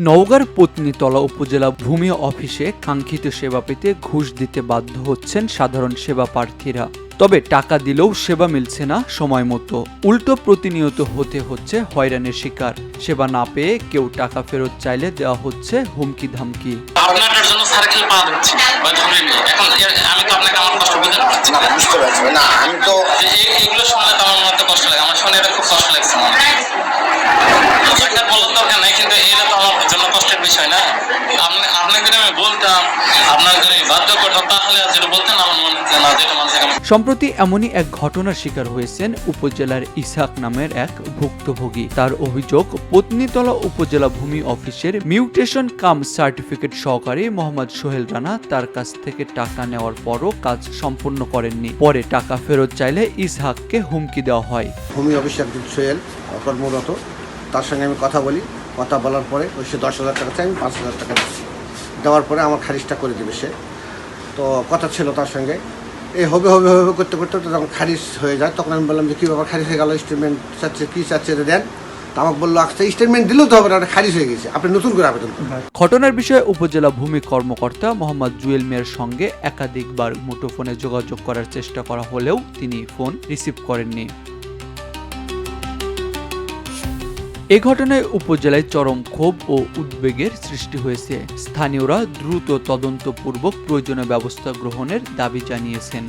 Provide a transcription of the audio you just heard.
নওগাঁর পত্নীতলা উপজেলা ভূমি অফিসে কাঙ্ক্ষিত সেবা পেতে ঘুষ দিতে বাধ্য হচ্ছেন সাধারণ সেবা প্রার্থীরা। তবে টাকা দিলেও সেবা মিলছে না সময় মতো। উল্টো প্রতিনিয়ত হতে হচ্ছে হয়রানির শিকার। সেবা না পেয়ে কেউ টাকা ফেরত চাইলে দেওয়া হচ্ছে হুমকি ধামকি আপনার জন্য সার্কেল পা দিচ্ছি এখন আমি তো আপনাকে আমার কষ্ট বুঝতে পারছি না। বুঝতে পারছি না আমি তো যে এই- এইগুলো শুনলে তো আমার মধ্যে কষ্ট লাগে আমার শুনে এটা খুব কষ্ট লাগছে আমার এটা বলার দরকার নাই কিন্তু এটা তো আমার জন্য কষ্টের বিষয় না আপনি আপনাকে যদি আমি বলতাম আপনাকে যদি বাধ্য করতাম তাহলে আর যেটা বলতেন আমার মনে হচ্ছে না যেটা মানুষের সম্প্রতি এমনই এক ঘটনার শিকার হয়েছেন উপজেলার ইসাক নামের এক ভুক্তভোগী। তার অভিযোগ পত্নীতলা উপজেলা ভূমি অফিসের মিউটেশন কাম সার্টিফিকেট সহকারী মোহাম্মদ সোহেল রানা তার কাছ থেকে টাকা নেওয়ার পরও কাজ সম্পূর্ণ করেননি। পরে টাকা ফেরত চাইলে ইসহাককে হুমকি দেওয়া হয়। ভূমি অফিসে একজন সোহেল কর্মরত তার সঙ্গে আমি কথা বলি কথা বলার পরে ওই সে দশ হাজার টাকা চাই আমি পাঁচ হাজার টাকা দিচ্ছি। দেওয়ার পরে আমার খারিজটা করে দেবে সে। তো কথা ছিল তার সঙ্গে। এই হবে হবে হবে করতে করতে তখন খারিজ হয়ে যায়। তখন আমি বললাম যে, কী ব্যাপার? খারিজ হয়ে গেল? স্টেটমেন্ট চাচ্ছে, কী চাচ্ছে এটা দেন। আমাকে বলল আচ্ছা স্টেটমেন্ট দিলেও তো হবে না খারিজ হয়ে গেছে। আপনি নতুন করে আবেদন ঘটনার বিষয়ে উপজেলা ভূমি কর্মকর্তা মোহাম্মদ জুয়েল মিয়ার সঙ্গে একাধিকবার মুঠোফোনে যোগাযোগ করার চেষ্টা করা হলেও তিনি ফোন রিসিভ করেননি। এ ঘটনায় উপজেলায় চরম ক্ষোভ ও উদ্বেগের সৃষ্টি হয়েছে। স্থানীয়রা দ্রুত তদন্তপূর্বক প্রয়োজনীয় ব্যবস্থা গ্রহণের দাবি জানিয়েছেন।